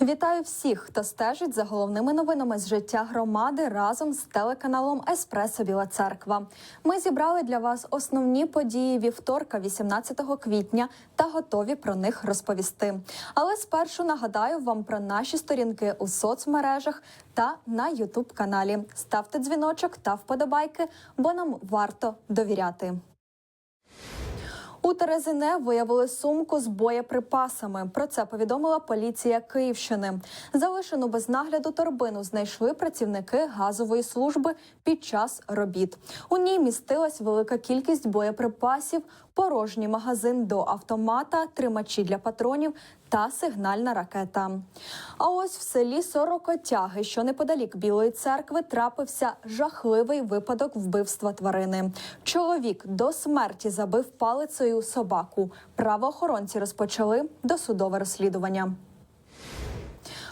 Вітаю всіх, хто стежить за головними новинами з життя громади разом з телеканалом Еспресо Біла Церква. Ми зібрали для вас основні події вівторка, 18 квітня, та готові про них розповісти. Але спершу нагадаю вам про наші сторінки у соцмережах та на Ютуб каналі. Ставте дзвіночок та вподобайки, бо нам варто довіряти. У Терезине виявили сумку з боєприпасами. Про це повідомила поліція Київщини. Залишену без нагляду торбину знайшли працівники газової служби під час робіт. У ній містилась велика кількість боєприпасів, порожній магазин до автомата, тримачі для патронів та сигнальна ракета. А ось в селі Сорокотяги, що неподалік Білої церкви, трапився жахливий випадок вбивства тварини. Чоловік до смерті забив палицею собаку. Правоохоронці розпочали досудове розслідування.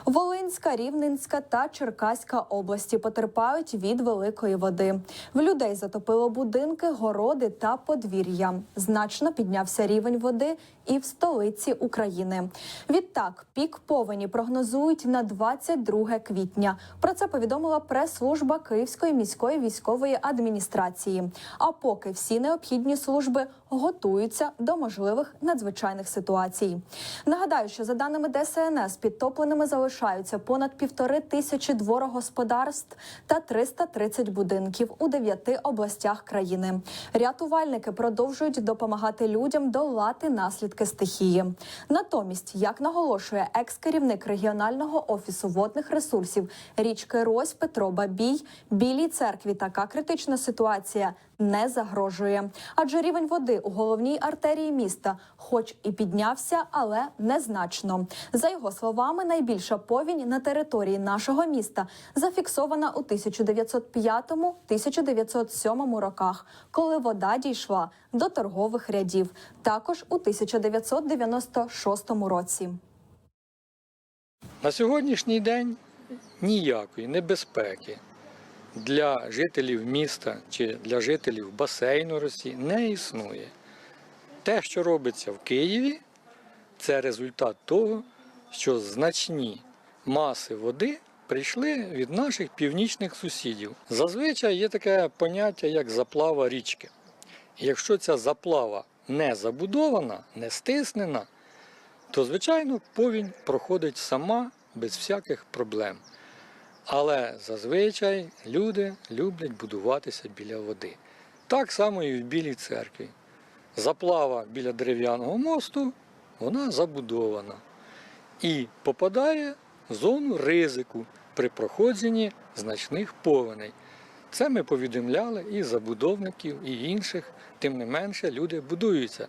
Волинська, Рівненська та Черкаська області потерпають від великої води. В людей затопило будинки, городи та подвір'я. Значно піднявся рівень води і в столиці України. Відтак, пік повені прогнозують на 22 квітня. Про це повідомила прес-служба Київської міської військової адміністрації. А поки всі необхідні служби готуються до можливих надзвичайних ситуацій. Нагадаю, що за даними ДСНС, підтопленими залишаються понад півтори тисячі дворогосподарств та 330 будинків у дев'яти областях країни. Рятувальники продовжують допомагати людям долати наслідки стихії. Натомість, як наголошує екс-керівник регіонального офісу водних ресурсів річки Рось Петро Бабій, білій церкві така критична ситуація не загрожує, адже рівень води у головній артерії міста, хоч і піднявся, але незначно. За його словами, найбільша повінь на території нашого міста зафіксована у 1905-1907 роках, коли вода дійшла до торгових рядів, також у 1996 році. На сьогоднішній день ніякої небезпеки для жителів міста чи для жителів басейну Росії не існує. Те, що робиться в Києві, це результат того, що значні маси води прийшли від наших північних сусідів. Зазвичай є таке поняття, як заплава річки. Якщо ця заплава не забудована, не стиснена, то, звичайно, повінь проходить сама без всяких проблем. Але зазвичай люди люблять будуватися біля води. Так само і в Білій церкві. Заплава біля дерев'яного мосту, вона забудована і попадає в зону ризику при проходженні значних повеней. Це ми повідомляли і забудовників, і інших. Тим не менше, люди будуються.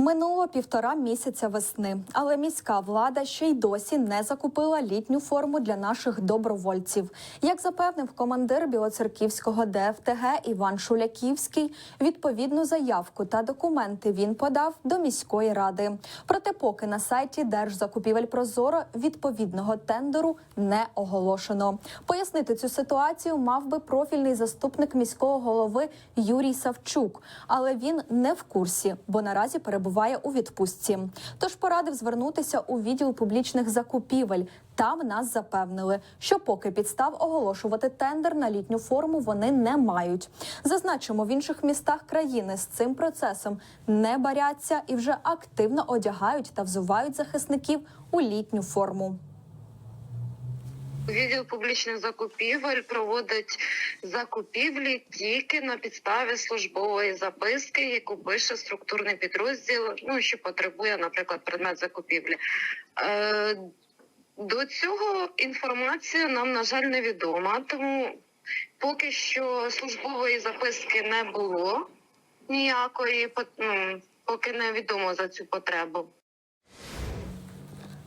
Минуло півтора місяця весни, але міська влада ще й досі не закупила літню форму для наших добровольців. Як запевнив командир Білоцерківського ДФТГ Іван Шуляківський, відповідну заявку та документи він подав до міської ради. Проте, поки на сайті Держзакупівель Прозоро відповідного тендеру не оголошено. Пояснити цю ситуацію мав би профільний заступник міського голови Юрій Савчук, але він не в курсі, бо наразі перебуває у відпустці. Тож порадив звернутися у відділ публічних закупівель. Там нас запевнили, що поки підстав оголошувати тендер на літню форму вони не мають. Зазначимо, в інших містах країни з цим процесом не баряться і вже активно одягають та взувають захисників у літню форму. Відділ публічних закупівель проводить закупівлі тільки на підставі службової записки, яку пише структурний підрозділ, ну що потребує, наприклад, предмет закупівлі. Е, до цього інформація нам, на жаль, невідома, тому поки що службової записки не було ніякої, по- поки невідомо за цю потребу.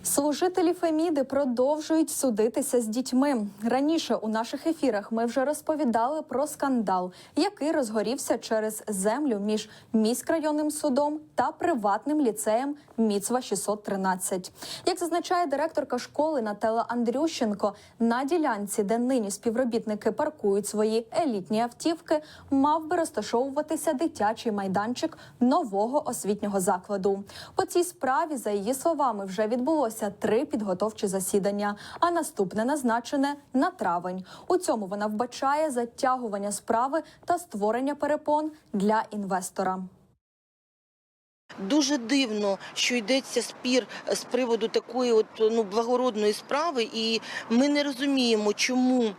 Служителі Феміди продовжують судитися з дітьми. Раніше у наших ефірах ми вже розповідали про скандал, який розгорівся через землю між міськрайонним судом та приватним ліцеєм Міцва 613. Як зазначає директорка школи Нателла Андрющенко, на ділянці, де нині співробітники паркують свої елітні автівки, мав би розташовуватися дитячий майданчик нового освітнього закладу. По цій справі, за її словами, вже відбулося три підготовчі засідання, а наступне назначене на травень. У цьому вона вбачає затягування справи та створення перепон для інвестора. Дуже дивно, що йдеться спір з приводу такої от ну благородної справи, і ми не розуміємо, чому.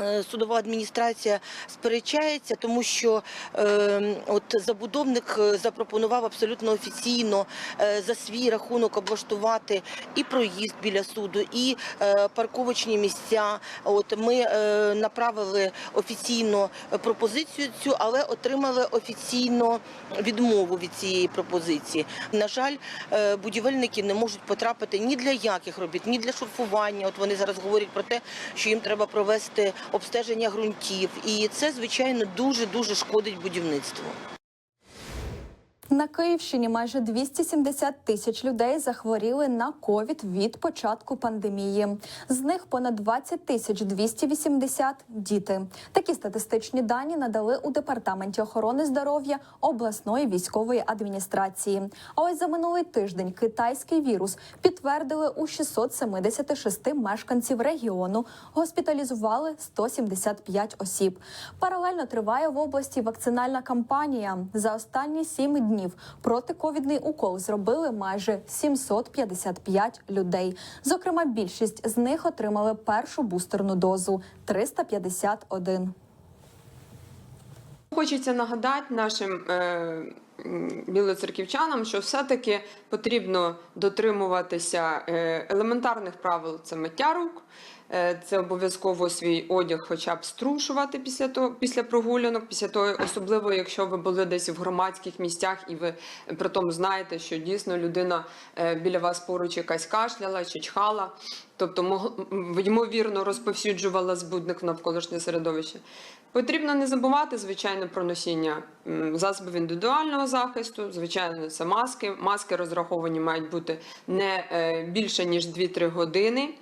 Е, Судова адміністрація сперечається, тому що е, от забудовник е, запропонував абсолютно офіційно е, за свій рахунок облаштувати і проїзд біля суду, і е, парковочні місця. От ми е, направили офіційно пропозицію цю, але отримали офіційно відмову від цієї пропозиції. На жаль, е, будівельники не можуть потрапити ні для яких робіт, ні для шурфування. От вони зараз говорять про те, що їм треба провести обстеження ґрунтів, і це звичайно дуже дуже шкодить будівництву. На Київщині майже 270 тисяч людей захворіли на ковід від початку пандемії. З них понад 20 тисяч 280 – діти. Такі статистичні дані надали у департаменті охорони здоров'я обласної військової адміністрації. А ось за минулий тиждень китайський вірус підтвердили у 676 мешканців регіону. Госпіталізували 175 осіб. Паралельно триває в області вакцинальна кампанія. За останні сім днів протиковідний укол зробили майже 755 людей. Зокрема, більшість з них отримали першу бустерну дозу 351. Хочеться нагадати нашим е, білоцерківчанам, що все-таки потрібно дотримуватися е, елементарних правил це миття рук. е, Це обов'язково свій одяг, хоча б струшувати після того, після прогулянок, після того, особливо якщо ви були десь в громадських місцях, і ви при тому знаєте, що дійсно людина е, біля вас поруч якась кашляла чи чхала, тобто ймовірно розповсюджувала збудник в навколишнє середовище. Потрібно не забувати, звичайно, про носіння засобів індивідуального захисту. Звичайно, це маски. Маски розраховані мають бути не е, більше ніж 2-3 години.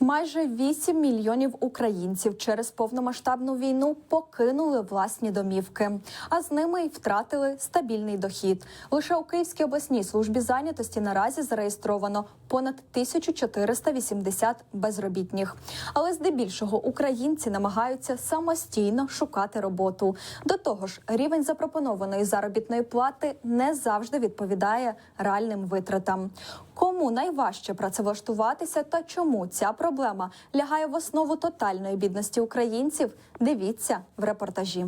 Майже 8 мільйонів українців через повномасштабну війну покинули власні домівки, а з ними й втратили стабільний дохід. Лише у Київській обласній службі зайнятості наразі зареєстровано понад 1480 безробітних. Але здебільшого українці намагаються самостійно шукати роботу. До того ж, рівень запропонованої заробітної плати не завжди відповідає реальним витратам. Кому найважче працевлаштуватися та чому ця проблема лягає в основу тотальної бідності українців? Дивіться в репортажі.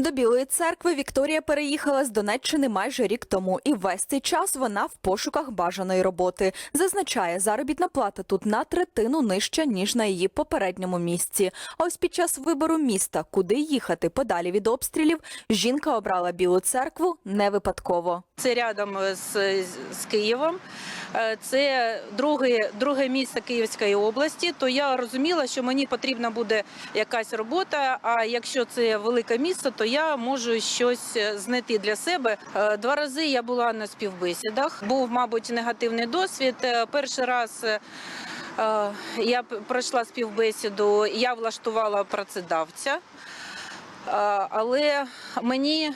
До Білої церкви Вікторія переїхала з Донеччини майже рік тому, і весь цей час вона в пошуках бажаної роботи. Зазначає, заробітна плата тут на третину нижча ніж на її попередньому місці. А ось під час вибору міста, куди їхати подалі від обстрілів, жінка обрала Білу церкву не випадково. Це рядом з, з Києвом. Е, Це друге, друге місце Київської області. То я розуміла, що мені потрібна буде якась робота. А якщо це велике місто, то я можу щось знайти для себе. Е, Два рази я була на співбесідах. Був, мабуть, негативний досвід. Е, Перший раз. е, е, Я пройшла співбесіду, я влаштувала працедавця, Е, але мені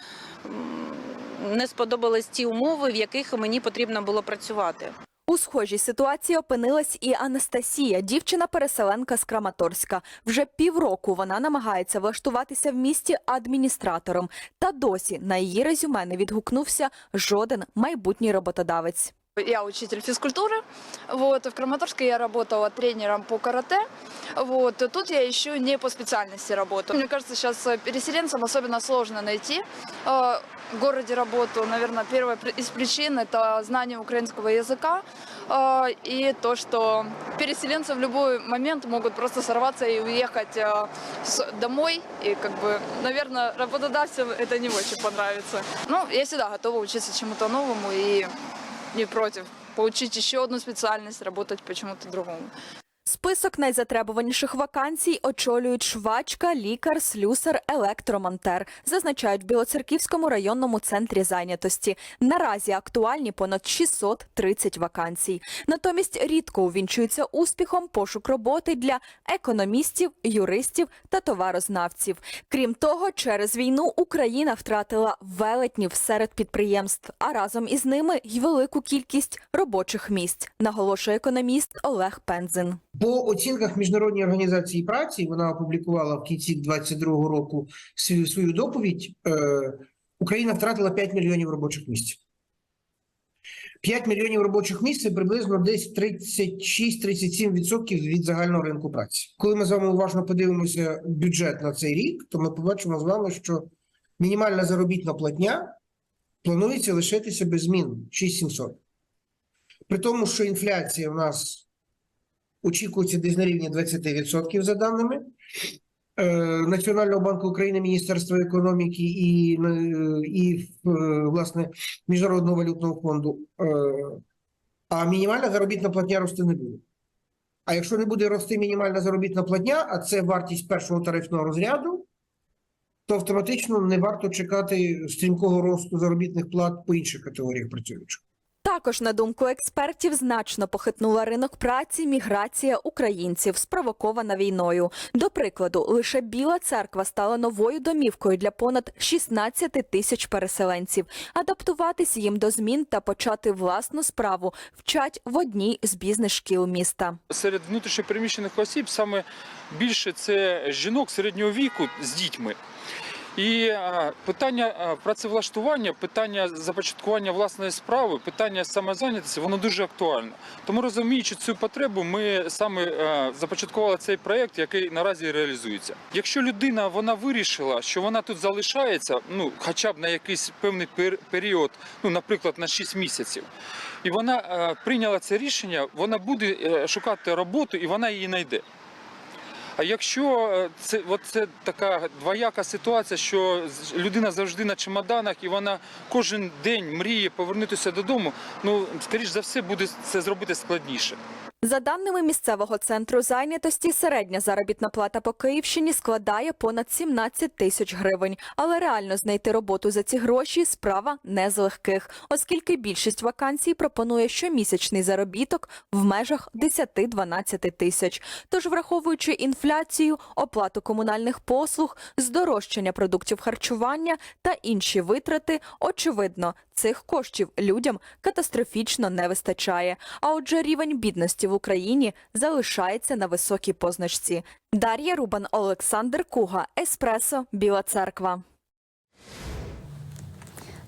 не сподобались ті умови, в яких мені потрібно було працювати. У схожій ситуації опинилась і Анастасія, дівчина-переселенка з Краматорська. Вже півроку вона намагається влаштуватися в місті адміністратором. Та досі на її резюме не відгукнувся жоден майбутній роботодавець. Я учитель физкультуры, вот, в Краматорске я работала тренером по карате, вот, тут я ищу не по специальности работу. Мне кажется, сейчас э, переселенцам особенно сложно найти э, в городе работу. Наверное, первая из причин – это знание украинского языка э, и то, что переселенцы в любой момент могут просто сорваться и уехать э, с- домой, и, как бы, наверное, работодателям это не очень понравится. Ну, я всегда готова учиться чему-то новому и не против получить еще одну специальность, работать почему-то другому. Список найзатребуваніших вакансій очолюють швачка, лікар, слюсар, електромонтер, зазначають в Білоцерківському районному центрі зайнятості. Наразі актуальні понад 630 вакансій. Натомість рідко увінчується успіхом пошук роботи для економістів, юристів та товарознавців. Крім того, через війну Україна втратила велетнів серед підприємств, а разом із ними й велику кількість робочих місць, наголошує економіст Олег Пензин. По оцінках міжнародної організації праці вона опублікувала в кінці 22-го року свою, свою доповідь. Е, Україна втратила 5 мільйонів робочих місць. 5 мільйонів робочих місць це приблизно десь 36-37% від загального ринку праці. Коли ми з вами уважно подивимося бюджет на цей рік, то ми побачимо з вами, що мінімальна заробітна платня планується лишитися без змін 6700. При тому, що інфляція у нас очікується десь на рівні 20% за даними е, Національного банку України, Міністерства економіки і, е, і е, власне Міжнародного валютного фонду. А мінімальна заробітна платня рости не буде. А якщо не буде рости мінімальна заробітна платня, а це вартість першого тарифного розряду, то автоматично не варто чекати стрімкого росту заробітних плат по інших категоріях працюючих. Також, на думку експертів, значно похитнула ринок праці міграція українців, спровокована війною. До прикладу, лише Біла церква стала новою домівкою для понад 16 тисяч переселенців. Адаптуватись їм до змін та почати власну справу вчать в одній з бізнес-шкіл міста. серед внутрішньопереміщених осіб саме більше це жінок середнього віку з дітьми. І питання працевлаштування, питання започаткування власної справи, питання самозайнятості, воно дуже актуальне. Тому розуміючи цю потребу, ми саме започаткували цей проєкт, який наразі реалізується. Якщо людина вона вирішила, що вона тут залишається, ну хоча б на якийсь певний пер- період, ну наприклад, на 6 місяців, і вона е, прийняла це рішення, вона буде е, шукати роботу і вона її знайде. А якщо е, це, от це така двояка ситуація, що людина завжди на чемоданах і вона кожен день мріє повернутися додому, ну скоріш за все буде це зробити складніше. За даними місцевого центру зайнятості, середня заробітна плата по Київщині складає понад 17 тисяч гривень. Але реально знайти роботу за ці гроші справа не з легких, оскільки більшість вакансій пропонує щомісячний заробіток в межах 10-12 тисяч. Тож, враховуючи інфляцію, оплату комунальних послуг, здорожчання продуктів харчування та інші витрати, очевидно, цих коштів людям катастрофічно не вистачає. А отже, рівень бідності в Україні залишається на високій позначці. Дар'я Рубан, Олександр Куга, Еспресо, Біла Церква.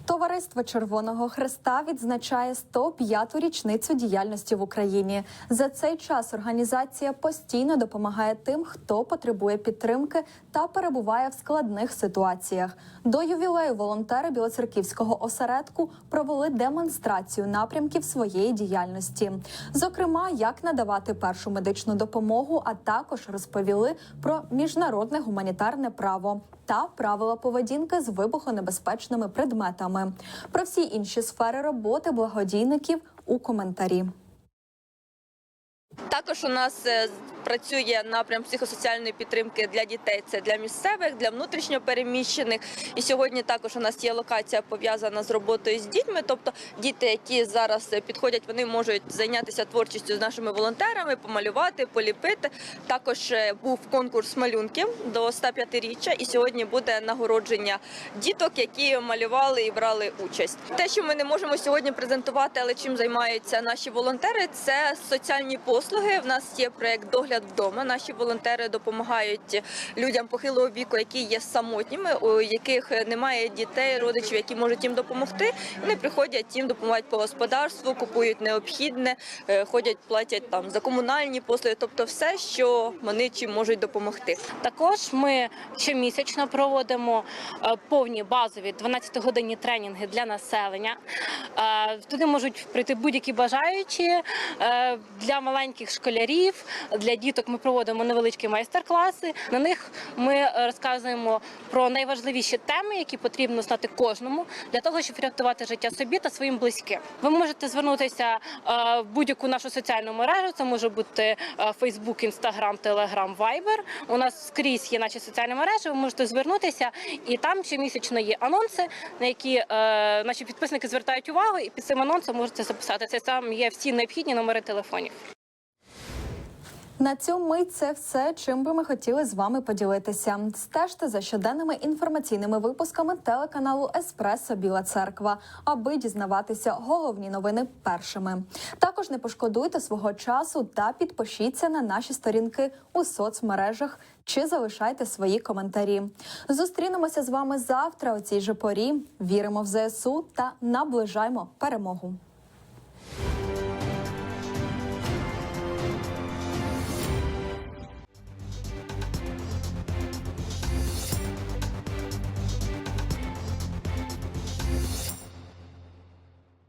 Товариство Червоного Хреста відзначає 105-ту річницю діяльності в Україні. За цей час організація постійно допомагає тим, хто потребує підтримки та перебуває в складних ситуаціях. До ювілею волонтери Білоцерківського осередку провели демонстрацію напрямків своєї діяльності. Зокрема, як надавати першу медичну допомогу, а також розповіли про міжнародне гуманітарне право та правила поведінки з вибухонебезпечними предметами. Про всі інші сфери роботи благодійників у коментарі. Також у нас е, працює напрям психосоціальної підтримки для дітей. Це для місцевих, для внутрішньо переміщених. І сьогодні також у нас є локація пов'язана з роботою з дітьми. Тобто діти, які зараз підходять, вони можуть зайнятися творчістю з нашими волонтерами, помалювати, поліпити. Також е, був конкурс малюнків до 105-річчя, і сьогодні буде нагородження діток, які малювали і брали участь. Те, що ми не можемо сьогодні презентувати, але чим займаються наші волонтери, це соціальні послуги. В нас є проект догляд вдома. Наші волонтери допомагають людям похилого віку, які є самотніми, у яких немає дітей, родичів, які можуть їм допомогти. Вони приходять їм допомагають по господарству, купують необхідне, е, ходять, платять там за комунальні послуги, тобто все, що вони чим можуть допомогти. Також ми щомісячно проводимо е, повні базові 12-годинні тренінги для населення. Е, Туди можуть прийти будь-які бажаючі для маленьких школярів, для діток ми проводимо невеличкі майстер-класи. На них ми е, розказуємо про найважливіші теми, які потрібно знати кожному для того, щоб врятувати життя собі та своїм близьким. Ви можете звернутися е, в будь-яку нашу соціальну мережу. Це може бути е, Facebook, Instagram, Telegram, Viber. У нас скрізь є наші соціальні мережі. Ви можете звернутися, і там щомісячно є анонси, на які наші підписники звертають увагу, і під цим анонсом можете записатися. Там є всі необхідні номери телефонів. На цю мить це все, чим би ми хотіли з вами поділитися. Стежте за щоденними інформаційними випусками телеканалу Еспресо Біла Церква, аби дізнаватися головні новини першими. Також не пошкодуйте свого часу та підпишіться на наші сторінки у соцмережах чи залишайте свої коментарі. Зустрінемося з вами завтра у цій же порі. Віримо в ЗСУ та наближаємо перемогу.